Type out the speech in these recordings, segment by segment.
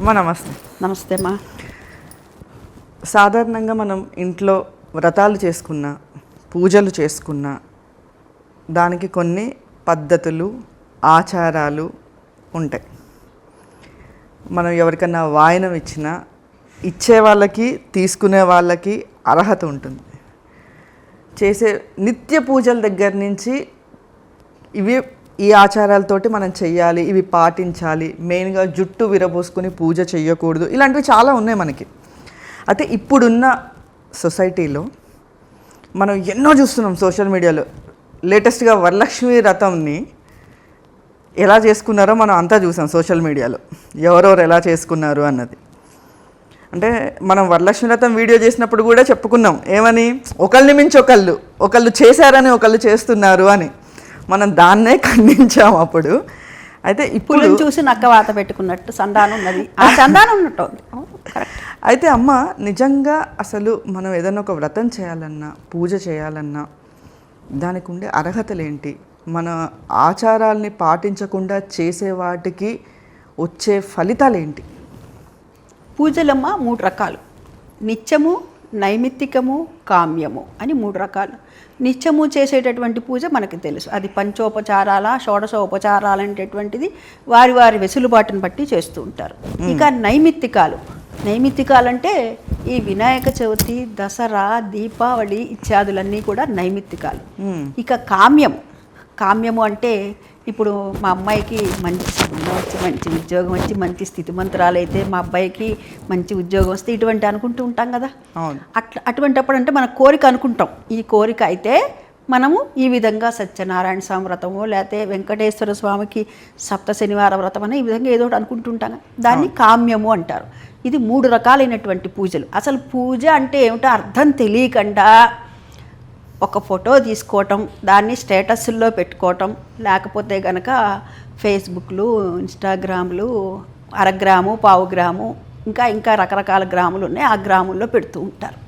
అమ్మా నమస్తే. నమస్తే అమ్మా. సాధారణంగా మనం ఇంట్లో వ్రతాలు చేసుకున్నా పూజలు చేసుకున్నా దానికి కొన్ని పద్ధతులు ఆచారాలు ఉంటాయి. మనం ఎవరికన్నా వాయనం ఇచ్చినా ఇచ్చే వాళ్ళకి తీసుకునే వాళ్ళకి అర్హత ఉంటుంది. చేసే నిత్య పూజల దగ్గర నుంచి ఇవి ఈ ఆచారాలతోటి మనం చెయ్యాలి ఇవి పాటించాలి మెయిన్గా జుట్టు విరబోసుకుని పూజ చేయకూడదు ఇలాంటివి చాలా ఉన్నాయి మనకి. అయితే ఇప్పుడున్న సొసైటీలో మనం ఎన్నో చూస్తున్నాం సోషల్ మీడియాలో. లేటెస్ట్గా వరలక్ష్మి రథంని ఎలా చేసుకున్నారో మనం అంతా చూసాం సోషల్ మీడియాలో. ఎవరెవరు ఎలా చేసుకున్నారు అన్నది. అంటే మనం వరలక్ష్మి రథం వీడియో చేసినప్పుడు కూడా చెప్పుకున్నాం ఏమని? ఒకళ్ళని మించి ఒకళ్ళు ఒకళ్ళు చేశారని ఒకళ్ళు చేస్తున్నారు అని. మనం దాన్నే ఖండించాం అప్పుడు. అయితే ఇప్పుడు చూసి నక్క వాత పెట్టుకున్నట్టు సంధానం ఉన్నది. ఆ సంధానం ఉన్నట్టు ఉంది అవును, కరెక్ట్. అయితే అమ్మ నిజంగా అసలు మనం ఏదైనా ఒక వ్రతం చేయాలన్నా పూజ చేయాలన్నా దానికి ఉండే అర్హతలు ఏంటి మన ఆచారాల్ని పాటించకుండా చేసే వాటికి వచ్చే ఫలితాలు ఏంటి పూజలమ్మ మూడు రకాలు. నిత్యము నైమిత్తికము కామ్యము అని మూడు రకాలు. నిత్యము చేసేటటువంటి పూజ మనకి తెలుసు. అది పంచోపచారాల షోడశోపచారాలు అనేటటువంటిది వారి వారి వెసులుబాటును బట్టి చేస్తూ ఉంటారు. ఇక నైమిత్తికాలు. నైమిత్తికాలంటే ఈ వినాయక చవితి దసరా దీపావళి ఇత్యాదులన్నీ కూడా నైమిత్తికాలు. ఇక కామ్యం కామ్యము అంటే ఇప్పుడు మా అమ్మాయికి మంచి సంబంధం వచ్చి మంచి ఉద్యోగం వచ్చి మంచి స్థితిమంతురాలు అయితే మా అబ్బాయికి మంచి ఉద్యోగం వస్తే ఇటువంటి అనుకుంటూ ఉంటాం కదా. అట్లా అటువంటప్పుడు అంటే మన కోరిక అనుకుంటాం. ఈ కోరిక అయితే మనము ఈ విధంగా సత్యనారాయణ స్వామి వ్రతము లేకపోతే వెంకటేశ్వర స్వామికి సప్త శనివార వ్రతం అని ఈ విధంగా ఏదో ఒకటి అనుకుంటుంటాం. దాన్ని కామ్యము అంటారు. ఇది మూడు రకాలైనటువంటి పూజలు. అసలు పూజ అంటే ఏమిటో అర్థం తెలియకుండా ఒక ఫోటో తీసుకోవటం దాన్ని స్టేటస్ల్లో పెట్టుకోవటం లేకపోతే గనక ఫేస్బుక్లు ఇన్స్టాగ్రాములు అరగ్రాము పావు గ్రాము ఇంకా ఇంకా రకరకాల గ్రాములు ఉన్నాయి ఆ గ్రాముల్లో పెడుతూ ఉంటారు.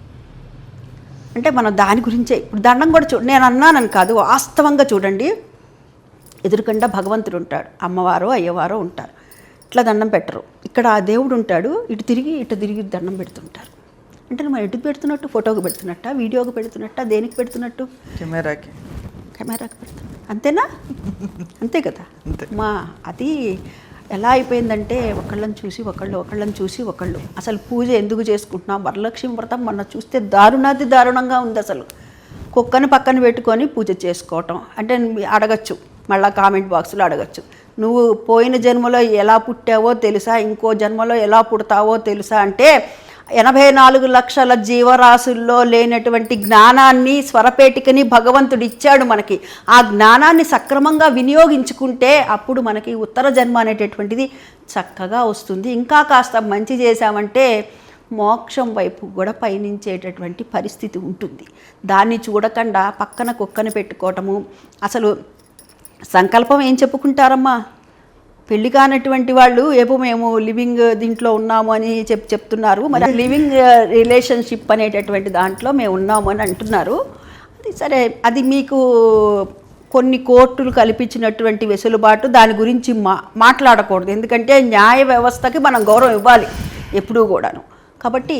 అంటే మనం దాని గురించే ఇప్పుడు దండం కూడా చూ నేను అన్నానని కాదు వాస్తవంగా చూడండి. ఎదురుకుండా భగవంతుడు ఉంటాడు అమ్మవారు అయ్యవారు ఉంటారు. ఇట్లా దండం పెట్టరు. ఇక్కడ ఆ దేవుడు ఉంటాడు ఇటు తిరిగి ఇటు తిరిగి దండం పెడుతుంటారు. అంటే మనం ఎటు పెడుతున్నట్టు ఫోటోకి పెడుతున్నట్ట వీడియోకి పెడుతున్నట్ట దేనికి పెడుతున్నట్టు? కెమెరాకి. కెమెరాకి పెడుతున్నట్టు అంతేనా? అంతే కదా. మా అది ఎలా అయిపోయిందంటే ఒకళ్ళని చూసి ఒకళ్ళు ఒకళ్ళని చూసి ఒకళ్ళు. అసలు పూజ ఎందుకు చేసుకుంటున్నాం? వరలక్ష్మి వ్రతం మొన్న చూస్తే దారుణాది దారుణంగా ఉంది అసలు. కుక్కని పక్కన పెట్టుకొని పూజ చేసుకోవటం. అంటే అడగచ్చు. మళ్ళీ కామెంట్ బాక్స్లో అడగచ్చు. నువ్వు పోయిన జన్మలో ఎలా పుట్టావో తెలుసా? ఇంకో జన్మలో ఎలా పుడతావో తెలుసా? అంటే ఎనభై నాలుగు లక్షల జీవరాశుల్లో లేనటువంటి జ్ఞానాన్ని స్వరపేటికని భగవంతుడు ఇచ్చాడు మనకి. ఆ జ్ఞానాన్ని సక్రమంగా వినియోగించుకుంటే అప్పుడు మనకి ఉత్తర జన్మ అనేటటువంటిది చక్కగా వస్తుంది. ఇంకా కాస్త మంచి చేశామంటే మోక్షం వైపు కూడా పయనించేటటువంటి పరిస్థితి ఉంటుంది. దాన్ని చూడకుండా పక్కన కుక్కను పెట్టుకోవటము అసలు సంకల్పం ఏం చెప్పుకుంటారమ్మా? పెళ్ళి కానటువంటి వాళ్ళు ఏమో మేము లివింగ్ దీంట్లో ఉన్నాము అని చెప్ చెప్తున్నారు. మరి లివింగ్ రిలేషన్షిప్ అనేటటువంటి దాంట్లో మేము ఉన్నాము అని అంటున్నారు. అది సరే అది మీకు కొన్ని కోర్టులు కల్పించినటువంటి వెసులుబాటు దాని గురించి మా మాట్లాడకూడదు. ఎందుకంటే న్యాయ వ్యవస్థకి మనం గౌరవం ఇవ్వాలి ఎప్పుడూ కూడాను. కాబట్టి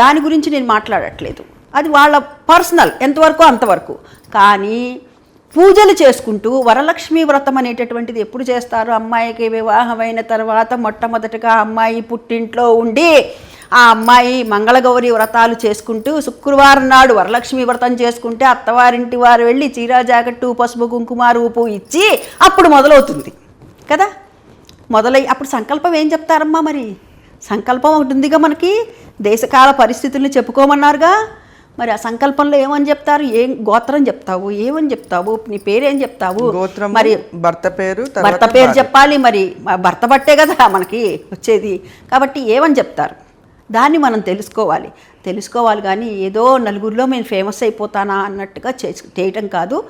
దాని గురించి నేను మాట్లాడట్లేదు. అది వాళ్ళ పర్సనల్ ఎంతవరకు అంతవరకు. కానీ పూజలు చేసుకుంటూ వరలక్ష్మి వ్రతం అనేటటువంటిది ఎప్పుడు చేస్తారు? అమ్మాయికి వివాహమైన తర్వాత మొట్టమొదటిగా అమ్మాయి పుట్టింట్లో ఉండి ఆ అమ్మాయి మంగళగౌరి వ్రతాలు చేసుకుంటూ శుక్రవారం నాడు వరలక్ష్మి వ్రతం చేసుకుంటే అత్తవారింటి వారు వెళ్ళి చీరా జాకెట్టు పసుపు కుంకుమ రూపు ఇచ్చి అప్పుడు మొదలవుతుంది. కదా? మొదలై అప్పుడు సంకల్పం ఏం చెప్తారమ్మా మరి? సంకల్పం ఒకటి ఉందిగా మనకి. దేశకాల పరిస్థితుల్ని చెప్పుకోమన్నారుగా. మరి ఆ సంకల్పంలో ఏమని చెప్తారు? ఏం గోత్రం చెప్తావు? ఏమని చెప్తావు? నీ పేరేం చెప్తావు? గోత్రం మరి భర్త పేరు భర్త పేరు. చెప్పాలి మరి. భర్త బట్టే కదా మనకి వచ్చేది. కాబట్టి ఏమని చెప్తారు? దాన్ని మనం తెలుసుకోవాలి. తెలుసుకోవాలి కానీ ఏదో నలుగురిలో నేను ఫేమస్ అయిపోతానా అన్నట్టుగా చే చేయటం కాదు.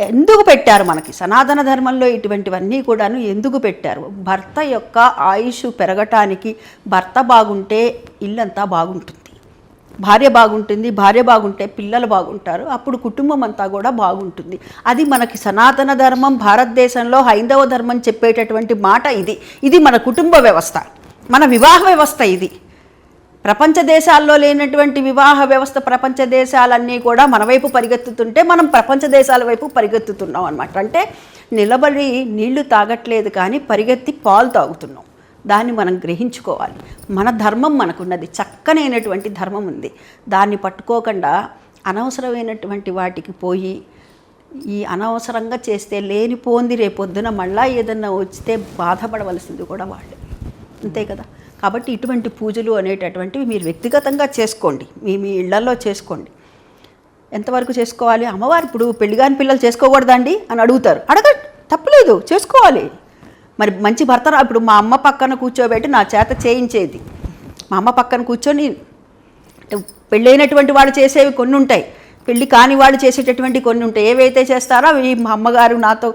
ఎందుకు పెట్టారు మనకి? సనాతన ధర్మంలో ఇటువంటివన్నీ కూడాను ఎందుకు పెట్టారు? భర్త యొక్క ఆయుష్ పెరగటానికి భర్త బాగుంటే ఇల్లంతా బాగుంటుంది. భార్య బాగుంటుంది భార్య బాగుంటే పిల్లలు బాగుంటారు అప్పుడు కుటుంబం అంతా కూడా బాగుంటుంది. అది మనకి సనాతన ధర్మం భారతదేశంలో హైందవ ధర్మం చెప్పేటటువంటి మాట ఇది. ఇది మన కుటుంబ వ్యవస్థ మన వివాహ వ్యవస్థ ఇది. ప్రపంచ దేశాల్లో లేనటువంటి వివాహ వ్యవస్థ ప్రపంచ దేశాలన్నీ కూడా మన వైపు పరిగెత్తుతుంటే మనం ప్రపంచ దేశాల వైపు పరిగెత్తుతున్నాం అనమాట అంటే నిలబడి నీళ్ళు తాగట్లేదు కానీ పరిగెత్తి పాలు తాగుతున్నాం. దాన్ని మనం గ్రహించుకోవాలి. మన ధర్మం మనకున్నది. చక్కనైనటువంటి ధర్మం ఉంది. దాన్ని పట్టుకోకుండా అనవసరమైనటువంటి వాటికి పోయి ఈ అనవసరంగా చేస్తే లేనిపోంది రేపొద్దున మళ్ళా ఏదన్నా వచ్చితే బాధపడవలసింది కూడా వాళ్ళే. అంతే కదా? కాబట్టి ఇటువంటి పూజలు అనేటటువంటివి మీరు వ్యక్తిగతంగా చేసుకోండి. మీ మీ ఇళ్ళలో చేసుకోండి. ఎంతవరకు చేసుకోవాలి? అమ్మవారు ఇప్పుడు పెళ్ళిగాని పిల్లలు చేసుకోకూడదండి అని అడుగుతారు. అడగ తప్పలేదు. చేసుకోవాలి. మరి మంచి భర్త రా- ఇప్పుడు మా అమ్మ పక్కన కూర్చోబెట్టి నా చేత చేయించేది. మా అమ్మ పక్కన కూర్చొని పెళ్ళైనటువంటి వాళ్ళు చేసేవి కొన్ని ఉంటాయి. పెళ్ళి కాని వాళ్ళు చేసేటటువంటి కొన్ని ఉంటాయి. ఏవైతే చేస్తారో అవి మా అమ్మగారు నాతో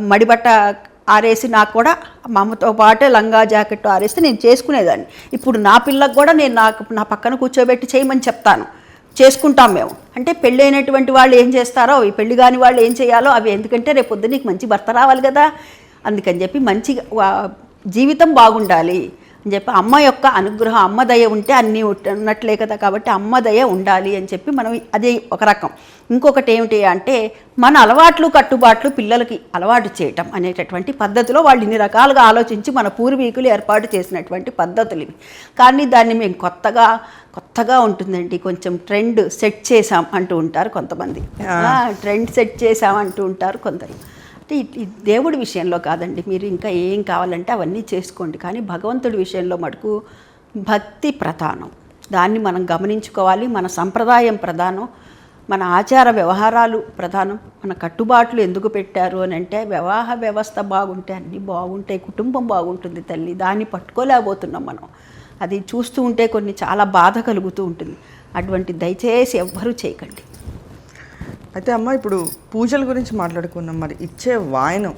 మడిబట్ట ఆరేసి నాకు కూడా మా అమ్మతో పాటే లంగా జాకెట్ ఆరేస్తే నేను చేసుకునేదాన్ని. ఇప్పుడు నా పిల్లకు కూడా నేను నాకు నా పక్కన కూర్చోబెట్టి చేయమని చెప్తాను. చేసుకుంటాం మేము. అంటే పెళ్ళైనటువంటి వాళ్ళు ఏం చేస్తారో ఈ పెళ్ళి కాని వాళ్ళు ఏం చేయాలో అవి. ఎందుకంటే రేపు పొద్దున్న నీకు మంచి భర్త రావాలి కదా. అందుకని చెప్పి మంచి వా- జీవితం బాగుండాలి అని చెప్పి అమ్మ యొక్క అనుగ్రహం అమ్మ దయ ఉంటే అన్నీ ఉన్నట్లే కదా కాబట్టి అమ్మ దయ ఉండాలి అని చెప్పి మనం అదే ఒక రకం. ఇంకొకటి ఏమిటి అంటే మన అలవాట్లు కట్టుబాట్లు పిల్లలకి అలవాటు చేయటం అనేటటువంటి పద్ధతిలో వాళ్ళు ఇన్ని రకాలుగా ఆలోచించి మన పూర్వీకులు ఏర్పాటు చేసినటువంటి పద్ధతులు ఇవి. కానీ దాన్ని మేము కొత్తగా కొత్తగా ఉంటుందండి. కొంచెం ట్రెండ్ సెట్ చేసాం అంటూ ఉంటారు కొంతమంది. ట్రెండ్ సెట్ చేసాం అంటూ ఉంటారు కొందరు. అంటే ఈ- దేవుడి విషయంలో కాదండి. మీరు ఇంకా ఏం కావాలంటే అవన్నీ చేసుకోండి. కానీ భగవంతుడి విషయంలో మటుకు భక్తి ప్రధానం. దాన్ని మనం గమనించుకోవాలి. మన సంప్రదాయం ప్రధానం. మన ఆచార వ్యవహారాలు ప్రధానం. మన కట్టుబాట్లు ఎందుకు పెట్టారు అని అంటే వివాహ వ్యవస్థ బాగుంటే అన్నీ బాగుంటాయి. కుటుంబం బాగుంటుంది తల్లి. దాన్ని పట్టుకోలేకపోతున్నాం మనం. అది చూస్తూ ఉంటే కొన్ని చాలా బాధ కలుగుతూ ఉంటుంది. అటువంటి దయచేసి ఎవ్వరూ చేయకండి. అయితే అమ్మ ఇప్పుడు పూజల గురించి మాట్లాడుకున్నాం మరి ఇచ్చే వాయనం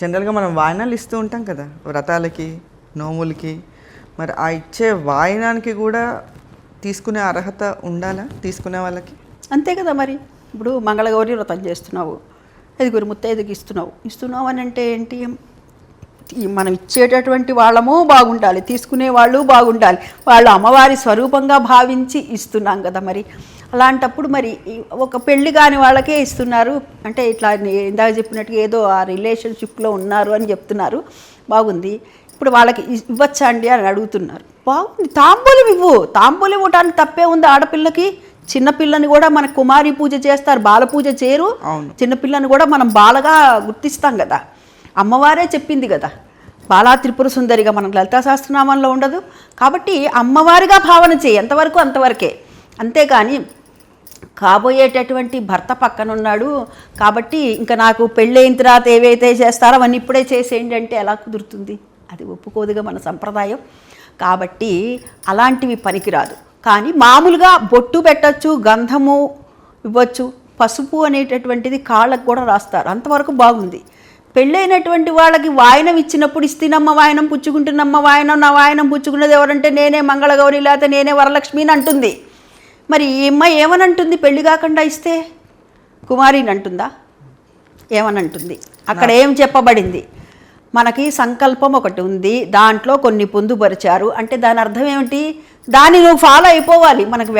జనరల్గా మనం వాయనాలు ఇస్తూ ఉంటాం కదా వ్రతాలకి నోములకి. మరి ఆ ఇచ్చే వాయనానికి కూడా తీసుకునే అర్హత ఉండాలా? తీసుకునే వాళ్ళకి? అంతే కదా మరి. ఇప్పుడు మంగళగౌరి వ్రతం చేస్తున్నావు ఐదుగురు ముత్తైదుకి ఇస్తున్నావు. ఇస్తున్నావు అని అంటే ఏంటి? మనం ఇచ్చేటటువంటి వాళ్ళము బాగుండాలి తీసుకునే వాళ్ళు బాగుండాలి. వాళ్ళు అమ్మవారి స్వరూపంగా భావించి ఇస్తున్నాం కదా మరి. అలాంటప్పుడు మరి ఒక పెళ్ళి కాని వాళ్ళకే ఇస్తున్నారు. అంటే ఇట్లా ఇందాక చెప్పినట్టుగా ఏదో ఆ రిలేషన్షిప్లో ఉన్నారు అని చెప్తున్నారు. బాగుంది. ఇప్పుడు వాళ్ళకి ఇవ్వచ్చా అండి అని అడుగుతున్నారు. బాగుంది. తాంబూలం ఇవ్వు. తాంబూలం ఇవ్వడానికి తప్పే ఉంది ఆడపిల్లకి. చిన్నపిల్లని కూడా మన కుమారి పూజ చేస్తారు బాల పూజ చేయరు. చిన్నపిల్లని కూడా మనం బాలగా గుర్తిస్తాం కదా. అమ్మవారే చెప్పింది కదా. బాలా త్రిపుర సుందరిగా మనం లలితా సహస్రనామంలో ఉండదు. కాబట్టి అమ్మవారిగా భావన చేయి. ఎంతవరకు అంతవరకే. అంతేకాని కాబోయేటటువంటి భర్త పక్కన ఉన్నాడు కాబట్టి ఇంకా నాకు పెళ్ళైన తర్వాత ఏవైతే చేస్తారో అవన్నీ ఇప్పుడే చేసేయండి అంటే ఎలా కుదురుతుంది? అది ఒప్పుకోదుగా మన సంప్రదాయం. కాబట్టి అలాంటివి పనికిరాదు. కానీ మామూలుగా బొట్టు పెట్టచ్చు గంధము ఇవ్వచ్చు పసుపు అనేటటువంటిది కాళ్ళకు కూడా రాస్తారు. అంతవరకు బాగుంది. పెళ్ళైనటువంటి వాళ్ళకి వాయనం ఇచ్చినప్పుడు ఇస్తేనమ్మ వాయనం పుచ్చుకుంటున్నమ్మ వాయనం నా వాయనం పుచ్చుకున్నది ఎవరంటే నేనే మంగళగౌరి లేకపోతే నేనే వరలక్ష్మి అని అంటుంది. మరి ఈ అమ్మాయి ఏమని అంటుంది పెళ్ళి కాకుండా ఇస్తే? కుమారిని అంటుందా ఏమని అంటుంది అక్కడ ఏం చెప్పబడింది? మనకి సంకల్పం ఒకటి ఉంది దాంట్లో కొన్ని పొందుపరిచారు. అంటే దాని అర్థం ఏమిటి? దాన్ని నువ్వు ఫాలో అయిపోవాలి. మనకు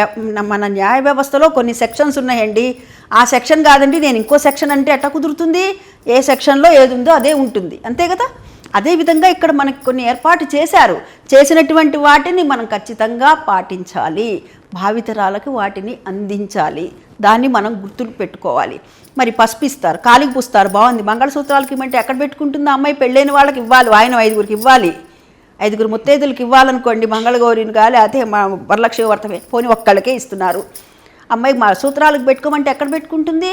మన న్యాయ వ్యవస్థలో కొన్ని సెక్షన్స్ ఉన్నాయండి. ఆ సెక్షన్ కాదండి నేను ఇంకో సెక్షన్ అంటే ఎట్లా కుదురుతుంది? ఏ సెక్షన్లో ఏది ఉందో అదే ఉంటుంది. అంతే కదా? అదేవిధంగా ఇక్కడ మనకి కొన్ని ఏర్పాటు చేశారు. చేసినటువంటి వాటిని మనం ఖచ్చితంగా పాటించాలి. భావితరాలకు వాటిని అందించాలి. దాన్ని మనం గుర్తులు పెట్టుకోవాలి. మరి పసుపు ఇస్తారు కాలికి పూస్తారు బాగుంది. మంగళసూత్రాలకి ఇవ్వమంటే ఎక్కడ పెట్టుకుంటుందో అమ్మాయి పెళ్ళైన వాళ్ళకి ఇవ్వాలి ఆయన ఐదుగురికి ఇవ్వాలి. ఐదుగురు ముత్తైదులకి ఇవ్వాలనుకోండి మంగళగౌరిని కానీ అదే మా వరలక్ష్మి వర్తమే. పోని ఒక్కళ్ళకే ఇస్తున్నారు. అమ్మాయి మా సూత్రాలకు పెట్టుకోమంటే ఎక్కడ పెట్టుకుంటుంది?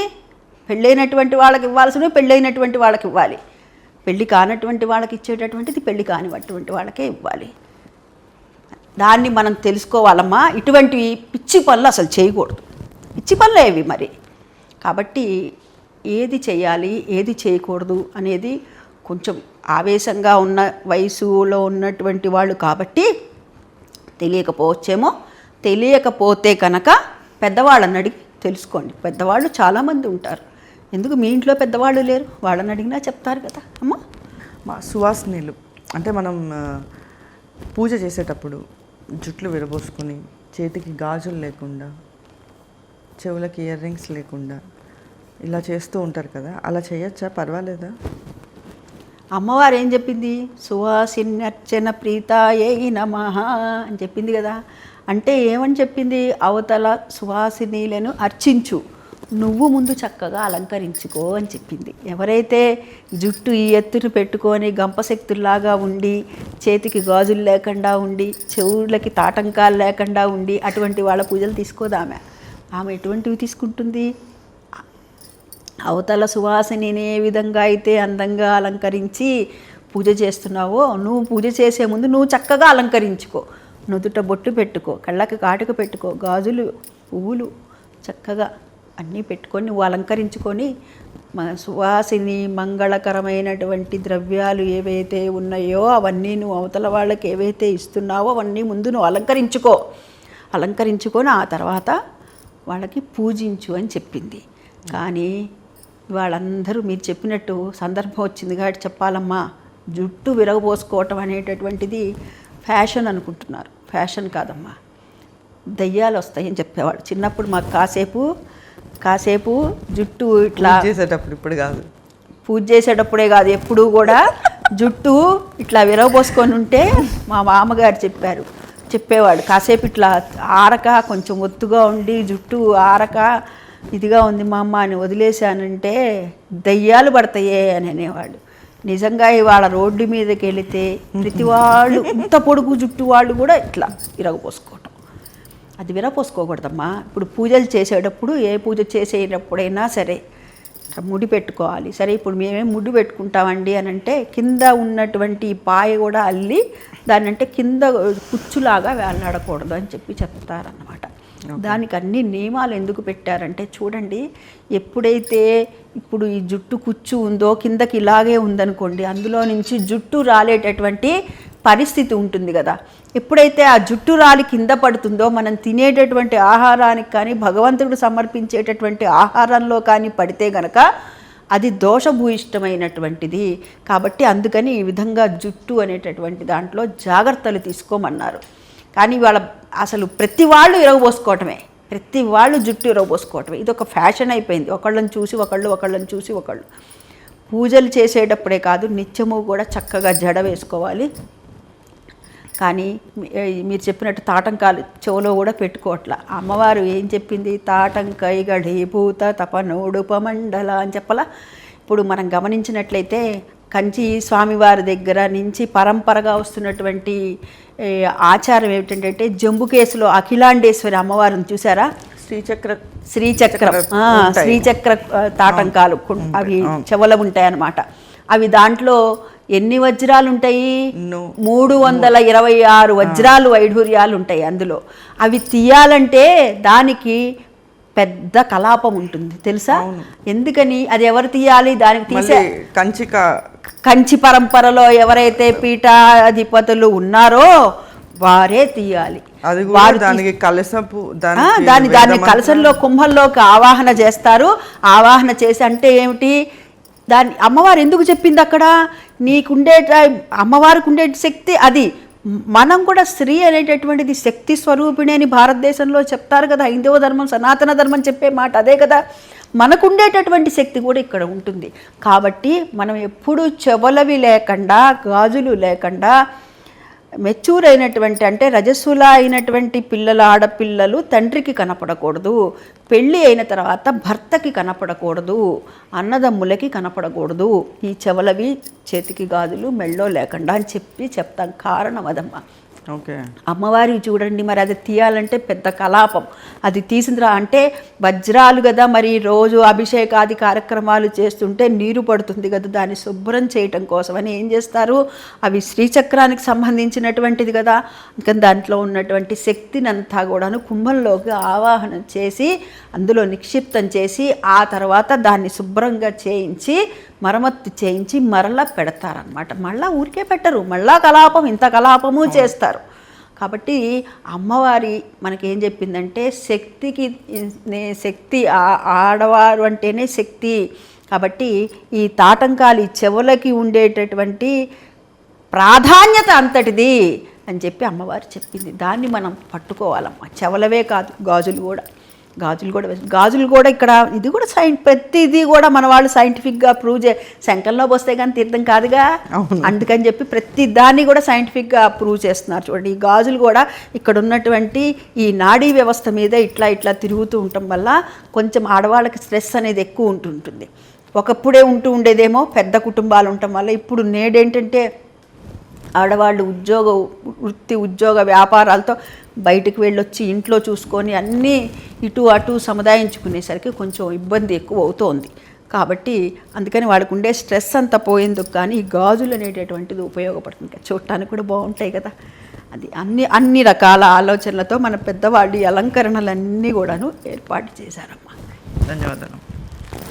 పెళ్ళైనటువంటి వాళ్ళకి ఇవ్వాల్సినవి పెళ్ళైనటువంటి వాళ్ళకి ఇవ్వాలి. పెళ్ళి కానటువంటి వాళ్ళకి ఇచ్చేటటువంటిది పెళ్ళి కానివటువంటి వాళ్ళకే ఇవ్వాలి. దాన్ని మనం తెలుసుకోవాలమ్మా. ఇటువంటి పిచ్చి పనులు అసలు చేయకూడదు. పిచ్చి పనులు ఇవి మరి. కాబట్టి ఏది చేయాలి ఏది చేయకూడదు అనేది కొంచెం ఆవేశంగా ఉన్న వయసులో ఉన్నటువంటి వాళ్ళు కాబట్టి తెలియకపోవచ్చేమో. తెలియకపోతే కనుక పెద్దవాళ్ళని అడిగి తెలుసుకోండి. పెద్దవాళ్ళు చాలామంది ఉంటారు. ఎందుకు మీ ఇంట్లో పెద్దవాళ్ళు లేరు? వాళ్ళని అడిగినా చెప్తారు కదా అమ్మా. మా సువాసనలు అంటే మనం పూజ చేసేటప్పుడు జుట్లు విరబోసుకొని చేతికి గాజులు లేకుండా చెవులకి ఇయర్ రింగ్స్ లేకుండా ఇలా చేస్తూ ఉంటారు కదా అలా చేయొచ్చా? పర్వాలేదా? అమ్మవారు ఏం చెప్పింది? సువాసిన్యర్చన ప్రీతాయే నమ అని చెప్పింది కదా. అంటే ఏమని చెప్పింది? అవతల సువాసినీలను అర్చించు. నువ్వు ముందు చక్కగా అలంకరించుకో అని చెప్పింది. ఎవరైతే జుట్టు ఈ ఎత్తును పెట్టుకొని గంపశక్తుల్లాగా ఉండి చేతికి గాజులు లేకుండా ఉండి చెవులకి తాటంకాలు లేకుండా ఉండి అటువంటి వాళ్ళ పూజలు తీసుకోదామె ఆమె ఎటువంటివి తీసుకుంటుంది? అవతల సువాసనని ఏ విధంగా అయితే అందంగా అలంకరించి పూజ చేస్తున్నావో నువ్వు పూజ చేసే ముందు నువ్వు చక్కగా అలంకరించుకో. నుదుట బొట్టు పెట్టుకో కళ్ళకి కాటుక పెట్టుకో గాజులు పువ్వులు చక్కగా అన్నీ పెట్టుకొని నువ్వు అలంకరించుకొని సువాసిని మంగళకరమైనటువంటి ద్రవ్యాలు ఏవైతే ఉన్నాయో అవన్నీ నువ్వు అవతల వాళ్ళకి ఏవైతే ఇస్తున్నావో అవన్నీ ముందు నువ్వు అలంకరించుకో. అలంకరించుకొని ఆ తర్వాత వాళ్ళకి పూజించు అని చెప్పింది. కానీ వాళ్ళందరూ మీరు చెప్పినట్టు సందర్భం వచ్చింది కాబట్టి చెప్పాలమ్మా. జుట్టు విరగబోసుకోవటం అనేటటువంటిది ఫ్యాషన్ అనుకుంటున్నారు. ఫ్యాషన్ కాదమ్మా. దయ్యాలు వస్తాయని చెప్పేవాడు చిన్నప్పుడు మాకు కాసేపు కాసేపు జుట్టు ఇట్లా చేసేటప్పుడు ఇప్పుడు కాదు. పూజ చేసేటప్పుడే కాదు ఎప్పుడూ కూడా జుట్టు ఇట్లా విరవబోసుకొని ఉంటే మా మామగారు చెప్పారు. చెప్పేవాడు కాసేపు ఇట్లా ఆరక కొంచెం ఒత్తుగా ఉండి జుట్టు ఆరక ఇదిగా ఉంది మా అమ్మ అని వదిలేశానంటే దయ్యాలు పడతాయే అని అనేవాడు. నిజంగా ఇవాళ రోడ్డు మీదకి వెళితే ప్రతి వాళ్ళు ఇంత పొడుగు జుట్టు వాళ్ళు కూడా ఇట్లా విరగపోసుకోవటం అది విరపోసుకోకూడదమ్మా ఇప్పుడు పూజలు చేసేటప్పుడు ఏ పూజ చేసేటప్పుడైనా సరే ముడి పెట్టుకోవాలి. సరే ఇప్పుడు మేమేం ముడి పెట్టుకుంటామండి అని అంటే కింద ఉన్నటువంటి పాయ కూడా అల్లి దాన్ని అంటే కింద కుచ్చులాగా వేలాడకూడదు అని చెప్పి చెప్తారన్నమాట. దానికి అన్ని నియమాలు ఎందుకు పెట్టారంటే చూడండి ఎప్పుడైతే ఇప్పుడు ఈ జుట్టు కుచ్చు ఉందో కిందకి ఇలాగే ఉందనుకోండి అందులో నుంచి జుట్టు రాలేటటువంటి పరిస్థితి ఉంటుంది కదా. ఎప్పుడైతే ఆ జుట్టు రాలి కింద పడుతుందో మనం తినేటటువంటి ఆహారానికి కానీ భగవంతుడు సమర్పించేటటువంటి ఆహారంలో కానీ పడితే గనక అది దోషభూయిష్టమైనటువంటిది. కాబట్టి అందుకని ఈ విధంగా జుట్టు అనేటటువంటి దాంట్లో జాగ్రత్తలు తీసుకోమన్నారు. కానీ వాళ్ళ అసలు ప్రతి వాళ్ళు ఇరగబోసుకోవటమే. ప్రతి వాళ్ళు జుట్టు ఇరగబోసుకోవటమే. ఇది ఒక ఫ్యాషన్ అయిపోయింది. ఒకళ్ళని చూసి ఒకళ్ళు ఒకళ్ళని చూసి ఒకళ్ళు. పూజలు చేసేటప్పుడే కాదు నిత్యము కూడా చక్కగా జడ వేసుకోవాలి. కానీ మీరు చెప్పినట్టు తాటంకాలు చెవులో కూడా పెట్టుకోవట్ల. అమ్మవారు ఏం చెప్పింది? తాటంకై గఢీభూత తపనోడుపమండల అని చెప్పలా. ఇప్పుడు మనం గమనించినట్లయితే కంచి స్వామివారి దగ్గర నుంచి పరంపరగా వస్తున్నటువంటి ఆచారం ఏమిటంటే జంబు కేసులో అఖిలాండేశ్వరి అమ్మవారిని చూసారా? శ్రీచక్ర శ్రీచక్రం. శ్రీచక్ర తాటంకాలు. అవి చెవల ఉంటాయి అన్నమాట అవి దాంట్లో ఎన్ని వజ్రాలు ఉంటాయి. మూడు వందల ఇరవై ఆరు వజ్రాలు వైఢూర్యాలు ఉంటాయి అందులో. అవి తీయాలంటే దానికి పెద్ద కలాపం ఉంటుంది. తెలుసా? ఎందుకని? అది ఎవరు తీయాలి? దానికి తీసే కంచిక. కంచి పరంపరలో ఎవరైతే పీఠాధిపతులు ఉన్నారో వారే తీయాలి. దానికి కలసపు ఆ, దానికి దాన్ని కలసంలో కుంభంలోకి ఆవాహన చేస్తారు. ఆవాహన చేసి అంటే ఏమిటి? దాన్ని అమ్మవారు ఎందుకు చెప్పింది అక్కడ? నీకుండే అమ్మవారికి ఉండే శక్తి అది. మనం కూడా స్త్రీ అనేటటువంటిది శక్తి స్వరూపిణి అని భారతదేశంలో చెప్తారు కదా. హైందవ ధర్మం సనాతన ధర్మం చెప్పే మాట అదే కదా. మనకుండేటటువంటి శక్తి కూడా ఇక్కడ ఉంటుంది. కాబట్టి మనం ఎప్పుడూ చెవలవి లేకుండా గాజులు లేకుండా మెచ్యూర్ అయినటువంటి అంటే రజస్సుల అయినటువంటి పిల్లల ఆడపిల్లలు తండ్రికి కనపడకూడదు పెళ్ళి అయిన తర్వాత భర్తకి కనపడకూడదు అన్నదమ్ములకి కనపడకూడదు. ఈ చెవలవి చేతికి గాజులు మెళ్ళో లేకుండా అని చెప్పి చెప్తాం కారణం అదమ్మా. అమ్మవారి చూడండి మరి అది తీయాలంటే పెద్ద కలాపం. అది తీసిన అంటే వజ్రాలు కదా మరి రోజు అభిషేకాది కార్యక్రమాలు చేస్తుంటే నీరు పడుతుంది కదా దాన్ని శుభ్రం చేయటం కోసమని ఏం చేస్తారు? అవి శ్రీచక్రానికి సంబంధించినటువంటిది కదా ఇంకా దాంట్లో ఉన్నటువంటి శక్తిని అంతా కూడాను కుంభంలోకి ఆవాహనం చేసి అందులో నిక్షిప్తం చేసి ఆ తర్వాత దాన్ని శుభ్రంగా చేయించి మరమ్మత్తు చేయించి మరలా పెడతారనమాట మళ్ళా ఊరికే పెట్టరు. మళ్ళా కలాపం ఇంత కలాపము చేస్తారు. కాబట్టి అమ్మవారి మనకేం చెప్పిందంటే శక్తికి శక్తి ఆడవారు అంటేనే శక్తి. కాబట్టి ఈ తాటంకాలు చెవులకి ఉండేటటువంటి ప్రాధాన్యత అంతటిది అని చెప్పి అమ్మవారు చెప్పింది. దాన్ని మనం పట్టుకోవాలమ్మా. చెవలవే కాదు గాజులు కూడా. గాజులు కూడా గాజులు కూడా ఇక్కడ ఇది కూడా సైన్ ప్రతిదీ కూడా మన వాళ్ళు సైంటిఫిక్గా ప్రూవ్ చే శంఖంలో పోస్తే కానీ తీర్థం కాదుగా. అందుకని చెప్పి ప్రతి దాన్ని కూడా సైంటిఫిక్గా ప్రూవ్ చేస్తున్నారు చూడండి. ఈ గాజులు కూడా ఇక్కడ ఉన్నటువంటి ఈ నాడీ వ్యవస్థ మీద ఇట్లా ఇట్లా తిరుగుతూ ఉండటం వల్ల కొంచెం ఆడవాళ్ళకి స్ట్రెస్ అనేది ఎక్కువ ఉంటుంటుంది. ఒకప్పుడే ఉంటూ ఉండేదేమో పెద్ద కుటుంబాలు ఉండటం వల్ల ఇప్పుడు నేడేంటంటే ఆడవాళ్ళు ఉద్యోగ వృత్తి ఉద్యోగ వ్యాపారాలతో బయటికి వెళ్ళొచ్చి ఇంట్లో చూసుకొని అన్నీ ఇటు అటు సముదాయించుకునేసరికి కొంచెం ఇబ్బంది ఎక్కువ అవుతోంది. కాబట్టి అందుకని వాళ్ళకు ఉండే స్ట్రెస్ అంతా పోయేందుకు కానీ గాజులు అనేటటువంటిది ఉపయోగపడుతుంది కదా. చూడటానికి కూడా బాగుంటాయి కదా. అది అన్ని అన్ని రకాల ఆలోచనలతో మన పెద్దవాళ్ళు అలంకరణలన్నీ కూడాను ఏర్పాటు చేశారమ్మా. ధన్యవాదాలు.